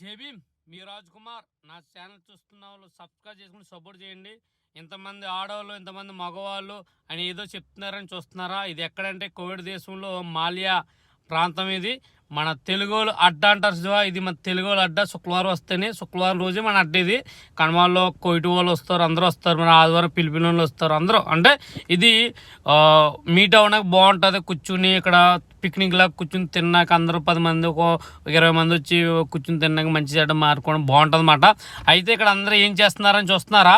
జేబీమ్ మీ రాజ్ కుమార్. నా ఛానల్ చూస్తున్న వాళ్ళు సబ్స్క్రైబ్ చేసుకుని సపోర్ట్ చేయండి. ఇంతమంది ఆడవాళ్ళు ఇంతమంది మగవాళ్ళు అని ఏదో చెప్తున్నారని చూస్తున్నారా? ఇది ఎక్కడంటే కోవిడ్ దేశంలో మాల్యా ప్రాంతం ఇది. మన తెలుగు వాళ్ళు అడ్డ అంటారు ఇది మన తెలుగు వాళ్ళు అడ్డ శుక్రవారం వస్తేనే శుక్రవారం రోజే మన అడ్డ ఇది. కనుమాల్లో కోయిటి వాళ్ళు వస్తారు అందరూ వస్తారు మన ఆదివారం పిలిపిన వాళ్ళు వస్తారు అందరూ. అంటే ఇది మీట్ అవ్వడానికి బాగుంటుంది కూర్చుని ఇక్కడ పిక్నిక్ లాగా కూర్చుని తిన్నాక అందరూ పది మంది ఒక ఇరవై మంది వచ్చి కూర్చుని తిన్నాక మంచి చెడ్డ మారుకోవడం బాగుంటుంది అనమాట అయితే ఇక్కడ అందరూ ఏం చేస్తున్నారని చూస్తున్నారా?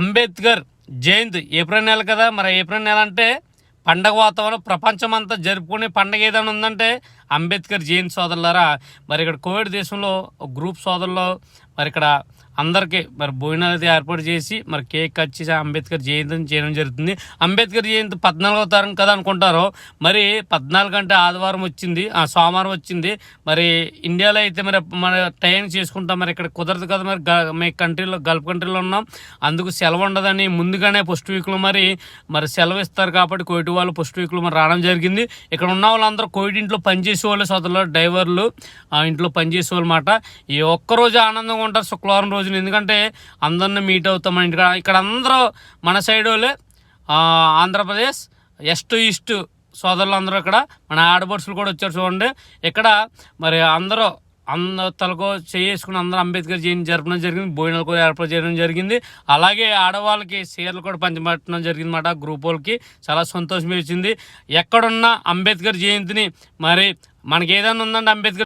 అంబేద్కర్ జయంతి ఏప్రిల్ నెల కదా. మరి ఏప్రిల్ నెల అంటే పండగ వాతావరణం ప్రపంచమంతా జరుపుకునే పండగ ఏదైనా ఉందంటే అంబేద్కర్ జయంతి సోదరులారా. మరి ఇక్కడ కోవిడ్ దేశంలో గ్రూప్ సోదరులు మరి ఇక్కడ అందరికీ మరి భోజనాలు అయితే ఏర్పాటు చేసి మరి కేక్ కట్ చేసి అంబేద్కర్ జయంతిని చేయడం జరుగుతుంది. అంబేద్కర్ జయంతి పద్నాలుగో తారీఖు కదా అనుకుంటారు మరి పద్నాలుగు అంటే ఆదివారం వచ్చింది ఆ, సోమవారం వచ్చింది. మరి ఇండియాలో అయితే మరి మన టైం చేసుకుంటాం మరి ఇక్కడ కుదరదు కదా మరి గ- మీ కంట్రీలో గల్ఫ్ కంట్రీలో ఉన్నాం. అందుకు సెలవు ఉండదని ముందుగానే పోస్ట్ వీక్లో మరి మరి సెలవు ఇస్తారు కాబట్టి కోవిడ్ వాళ్ళు పోస్ట్ వీక్లో మరి రావడం జరిగింది. ఇక్కడ ఉన్న వాళ్ళందరూ కోవిడ్ ఇంట్లో పనిచేసే వాళ్ళు సోదరులు డ్రైవర్లు ఆ ఇంట్లో పనిచేసే వాళ్ళు మాట ఈ ఒక్కరోజు ఆనందంగా ఉంటారు శుక్రవారం రోజు రోజున ఎందుకంటే అందరిని మీట్ అవుతాం ఇక్కడ ఇంటికాడ. ఇక్కడ అందరూ మన సైడ్ వాళ్ళే. ఆంధ్రప్రదేశ్ ఎస్ట్ ఈస్ట్ సోదరులు అందరూ ఇక్కడ మన ఆడబడుసులు కూడా వచ్చారు చూడండి. ఇక్కడ మరి అందరూ అందరూ తలకు చేసుకుని అందరూ అంబేద్కర్ జయంతి జరపడం జరిగింది. భోజనాలు కూడా ఏర్పాటు చేయడం జరిగింది. అలాగే ఆడవాళ్ళకి చీరలు కూడా పంచబట్టడం జరిగింది మాట గ్రూప్ వాళ్ళకి. చాలా సంతోషం వేసింది. ఎక్కడున్నా అంబేద్కర్ జయంతిని మరి మనకి ఏదైనా ఉందంటే అంబేద్కర్